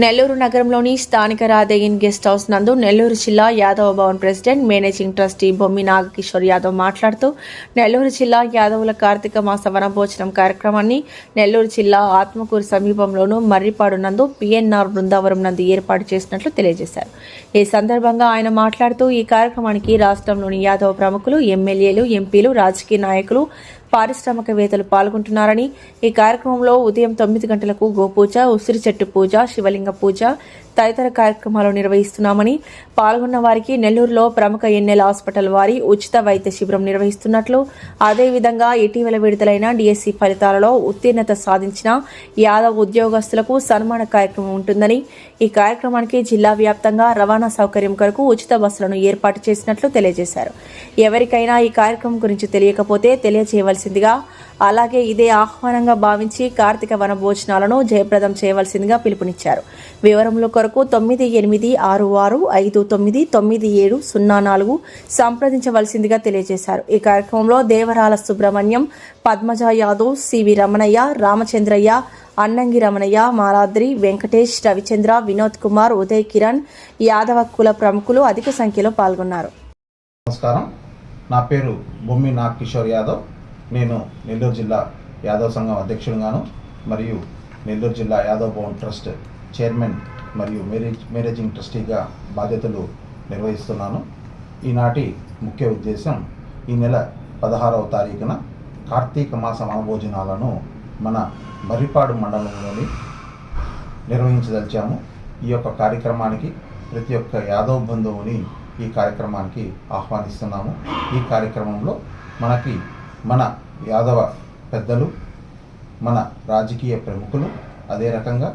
నెల్లూరు నగరంలోని స్థానిక రాధయ్యన్ guest house నందు నెల్లూరు జిల్లా Yadava Bhavan president managing trustee Bommi Nagakishore Yadav మాట్లాడుతూ నెల్లూరు జిల్లా యాదవుల కార్తీక మాస వనభోజనం కార్యక్రమాన్ని నెల్లూరు జిల్లా ఆత్మకూరు సమీపంలోను మర్రిపాడు నందు పిఎన్ఆర్ బృందావరం నందు ఏర్పాటు చేసినట్లు తెలియజేశారు. ఈ సందర్భంగా ఆయన మాట్లాడుతూ ఈ కార్యక్రమానికి రాష్ట్రంలోని యాదవ ప్రముఖులు ఎమ్మెల్యేలు ఎంపీలు రాజకీయ నాయకులు పారిశ్రామికవేత్తలు పాల్గొంటున్నారని ఈ కార్యక్రమంలో ఉదయం తొమ్మిది గంటలకు గోపూజ ఉసిరి చెట్టు పూజ శివలింగ పూజ తదితర కార్యక్రమాలు నిర్వహిస్తున్నామని పాల్గొన్న వారికి నెల్లూరులో ప్రముఖ ఎన్ఎల్ హాస్పిటల్ వారి ఉచిత వైద్య శిబిరం నిర్వహిస్తున్నట్లు అదేవిధంగా ఇటీవల విడుదలైన డిఎస్సి ఫలితాలలో ఉత్తీర్ణత సాధించిన యాదవ్ ఉద్యోగస్తులకు సన్మాన కార్యక్రమం ఉంటుందని ఈ కార్యక్రమానికి జిల్లా వ్యాప్తంగా రవాణా సౌకర్యం కొరకు ఉచిత బస్సులను ఏర్పాటు చేసినట్లు తెలియజేశారు. ఎవరికైనా ఈ కార్యక్రమం గురించి తెలియకపోతే తెలియజేయవలసిందిగా అలాగే ఇదే ఆహ్వానంగా భావించి కార్తీక వన భోజనాలను జయప్రదం చేయవలసిందిగా పిలుపునిచ్చారు. వివరముల కొరకు తొమ్మిది ఎనిమిది ఆరు ఆరు ఐదు తొమ్మిది తొమ్మిది ఏడు సున్నా నాలుగు సంప్రదించవలసిందిగా తెలియజేశారు. ఈ కార్యక్రమంలో దేవరాల సుబ్రహ్మణ్యం పద్మజ యాదవ్ సివి రమణయ్య రామచంద్రయ్య అన్నంగి రమణయ్య మాలాద్రి వెంకటేష్ రవిచంద్ర వినోద్ కుమార్ ఉదయ్ కిరణ్ యాదవ కుల ప్రముఖులు అధిక సంఖ్యలో పాల్గొన్నారు. నమస్కారం. నా పేరు బొమ్మి నాగ్ కిషోర్ యాదవ్. నేను నెల్లూరు జిల్లా యాదవ్ సంఘం అధ్యక్షుడుగాను మరియు నెల్లూరు జిల్లా యాదవ్ భవన్ ట్రస్ట్ చైర్మన్ మరియు మేనేజ్ మేనేజింగ్ ట్రస్టీగా బాధ్యతలు నిర్వహిస్తున్నాను. ఈనాటి ముఖ్య ఉద్దేశం ఈ నెల పదహారవ తారీఖున కార్తీక మాస వనభోజనాలను మన మర్రిపాడు మండలంలోని నిర్వహించదలిచాము. ఈ యొక్క కార్యక్రమానికి ప్రతి ఒక్క యాదవ్ బంధువుని ఈ కార్యక్రమానికి ఆహ్వానిస్తున్నాము. ఈ కార్యక్రమంలో మనకి మన యాదవ పెద్దలు మన రాజకీయ ప్రముఖులు అదే రకంగా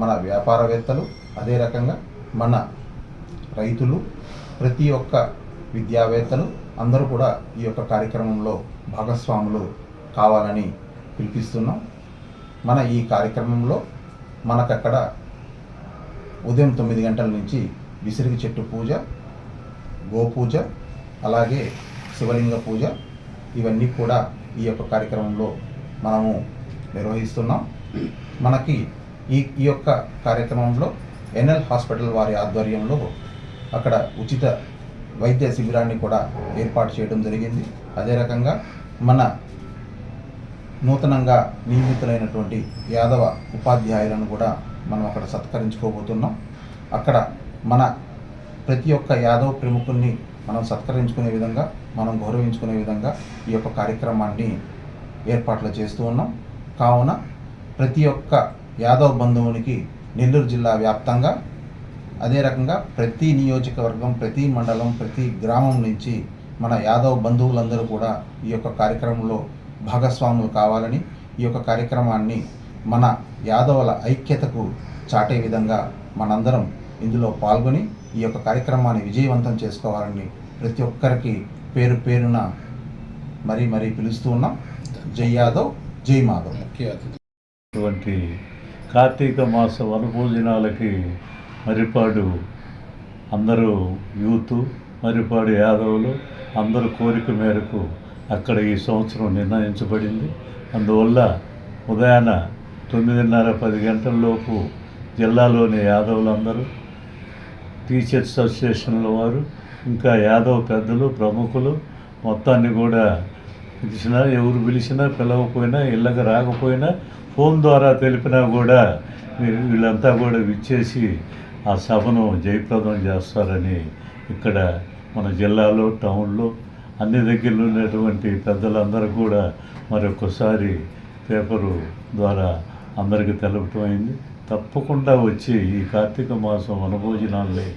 మన వ్యాపారవేత్తలు అదే రకంగా మన రైతులు ప్రతి ఒక్క విద్యావేత్తలు అందరూ కూడా ఈ యొక్క కార్యక్రమంలో భాగస్వాములు కావాలని పిలిపిస్తున్నాం. మన ఈ కార్యక్రమంలో మనకక్కడ ఉదయం తొమ్మిది గంటల నుంచి విసిరిగి చెట్టు పూజ గోపూజ అలాగే శివలింగ పూజ ఇవన్నీ కూడా ఈ యొక్క కార్యక్రమంలో మనము నిర్వహిస్తున్నాం. మనకి ఈ ఈ యొక్క కార్యక్రమంలో ఎన్ఎల్ హాస్పిటల్ వారి ఆధ్వర్యంలో అక్కడ ఉచిత వైద్య శిబిరాన్ని కూడా ఏర్పాటు చేయడం జరిగింది. అదే రకంగా మన నూతనంగా నియమితులైనటువంటి యాదవ ఉపాధ్యాయులను కూడా మనం అక్కడ సత్కరించుకోబోతున్నాం. అక్కడ మన ప్రతి ఒక్క యాదవ ప్రముఖుల్ని మనం సత్కరించుకునే విధంగా మనం గౌరవించుకునే విధంగా ఈ యొక్క కార్యక్రమాన్ని ఏర్పాట్లు చేస్తూ ఉన్నాం. కావున ప్రతి ఒక్క యాదవ బంధువునికి నెల్లూరు జిల్లా వ్యాప్తంగా అదే రకంగా ప్రతి నియోజకవర్గం ప్రతి మండలం ప్రతి గ్రామం నుంచి మన యాదవ్ బంధువులందరూ కూడా ఈ యొక్క కార్యక్రమంలో భాగస్వాములు కావాలని ఈ యొక్క కార్యక్రమాన్ని మన యాదవుల ఐక్యతకు చాటే విధంగా మనందరం ఇందులో పాల్గొని ఈ యొక్క కార్యక్రమాన్ని విజయవంతం చేసుకోవాలని ప్రతి ఒక్కరికి పేరు పేరున మరీ మరీ పిలుస్తూ ఉన్నాం. జై యాదవ్ జై మాధవ్. అటువంటి కార్తీక మాస వనభోజనాలకి మరిపాడు అందరూ యూత్ మరిపాడు యాదవులు అందరు కోరిక మేరకు అక్కడ ఈ సంవత్సరం నిర్ణయించబడింది. అందువల్ల ఉదయాన తొమ్మిదిన్నర పది గంటలలోపు జిల్లాలోని యాదవులందరూ టీచర్స్ అసోసియేషన్ల వారు ఇంకా యాదవ్ పెద్దలు ప్రముఖులు మొత్తాన్ని కూడా పిలిచినా ఎవరు పిలిచినా పిలవకపోయినా ఇళ్ళకి రాకపోయినా ఫోన్ ద్వారా తెలిపినా కూడా వీళ్ళంతా కూడా విచ్చేసి ఆ సభను జయప్రదం చేస్తారని ఇక్కడ మన జిల్లాలో టౌన్లో అన్ని దగ్గరలో ఉన్నటువంటి పెద్దలందరూ కూడా మరొకసారి పేపరు ద్వారా అందరికీ తెలపటం అయింది. తప్పకుండా వచ్చి ఈ కార్తీక మాసం వనభోజనాల్ని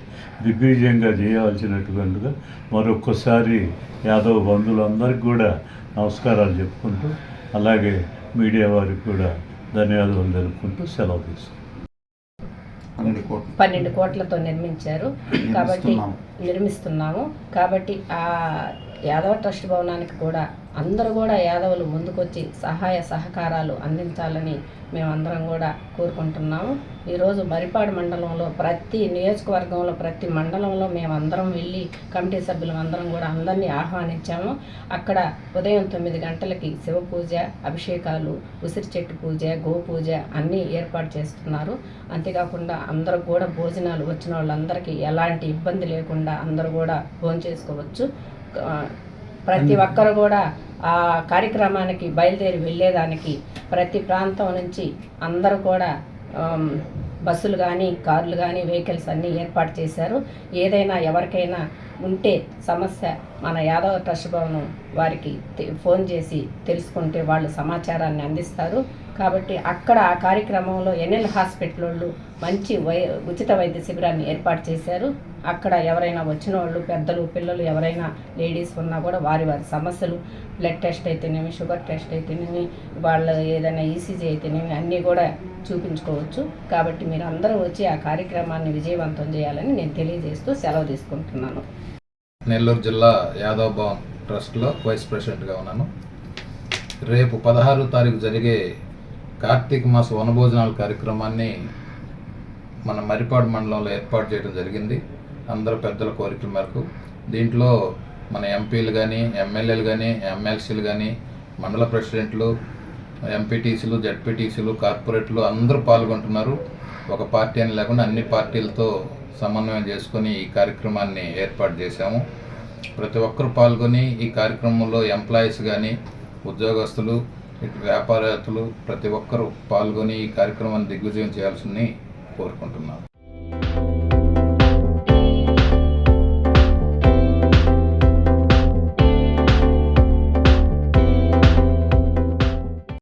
దిగ్విజయంగా చేయాల్సినట్టుగా మరొకసారి యాదవ్ బంధువులందరికీ కూడా నమస్కారాలు చెప్పుకుంటూ అలాగే మీడియా వారికి కూడా ధన్యవాదాలు తెలుపుకుంటూ సెలవు తీసుకుంటాం పన్నెండు కోట్లు. పన్నెండు కోట్లతో నిర్మించారు. కాబట్టి. నిర్మిస్తున్నాము. కాబట్టి ఆ యాదవ ట్రస్ట్ భవనానికి కూడా అందరూ కూడా యాదవులు ముందుకొచ్చి సహాయ సహకారాలు అందించాలని మేమందరం కూడా కోరుకుంటున్నాము. ఈరోజు మరిపాడు మండలంలో ప్రతి నియోజకవర్గంలో ప్రతి మండలంలో మేమందరం వెళ్ళి కమిటీ సభ్యులం అందరం కూడా అందరినీ ఆహ్వానించాము. అక్కడ ఉదయం తొమ్మిది గంటలకి శివ పూజ అభిషేకాలు ఉసిరి చెట్టు పూజ గోపూజ అన్నీ ఏర్పాటు చేస్తున్నారు. అంతేకాకుండా అందరూ కూడా భోజనాలు వచ్చిన వాళ్ళందరికీ ఎలాంటి ఇబ్బంది లేకుండా అందరూ కూడా భోజనం చేసుకోవచ్చు ప్రతి ఒక్కరు కూడా ఆ కార్యక్రమానికి బయలుదేరి వెళ్ళేదానికి ప్రతి ప్రాంతం నుంచి అందరూ కూడా బస్సులు కానీ కార్లు కానీ వెహికల్స్ అన్నీ ఏర్పాటు చేశారు. ఏదైనా ఎవరికైనా ఉంటే సమస్య మన యాదవ ట్రస్ట్ భవనం వారికి ఫోన్ చేసి తెలుసుకుంటే వాళ్ళు సమాచారాన్ని అందిస్తారు. కాబట్టి అక్కడ ఆ కార్యక్రమంలో ఎన్ఎల్ హాస్పిటల్ వాళ్ళు మంచి వై ఉచిత వైద్య శిబిరాన్ని ఏర్పాటు చేశారు. అక్కడ ఎవరైనా వచ్చిన వాళ్ళు పెద్దలు పిల్లలు ఎవరైనా లేడీస్ ఉన్నా కూడా వారి వారి సమస్యలు బ్లడ్ టెస్ట్ అయితేనేమి షుగర్ టెస్ట్ అయితేనేమి వాళ్ళ ఏదైనా ఈసీజీ అయితేనేమి అన్నీ కూడా చూపించుకోవచ్చు. కాబట్టి మీరు అందరూ వచ్చి ఆ కార్యక్రమాన్ని విజయవంతం చేయాలని నేను తెలియజేస్తూ సెలవు తీసుకుంటున్నాను. నెల్లూరు జిల్లా యాదవ్ భవన్ ట్రస్ట్లో వైస్ ప్రెసిడెంట్గా ఉన్నాను. రేపు పదహారు తారీఖు జరిగే కార్తీక మాస వనభోజనాల కార్యక్రమాన్ని మన మరిపాడు మండలంలో ఏర్పాటు చేయడం జరిగింది. అందరు పెద్దల కోరికల మేరకు. దీంట్లో మన ఎంపీలు కానీ ఎమ్మెల్యేలు కానీ ఎమ్మెల్సీలు కానీ మండల ప్రెసిడెంట్లు ఎంపీటీసీలు జడ్పీటీసీలు కార్పొరేట్లు అందరూ పాల్గొంటున్నారు. ఒక పార్టీ అని లేకుండా అన్ని పార్టీలతో సమన్వయం చేసుకొని ఈ కార్యక్రమాన్ని ఏర్పాటు చేశాము. ప్రతి ఒక్కరు పాల్గొని ఈ కార్యక్రమంలో ఎంప్లాయీస్ కానీ ఉద్యోగస్తులు ఇటు వ్యాపారవేత్తలు ప్రతి ఒక్కరూ పాల్గొని ఈ కార్యక్రమాన్ని దిగ్విజయం చేయాల్సిందని కోరుకుంటున్నాను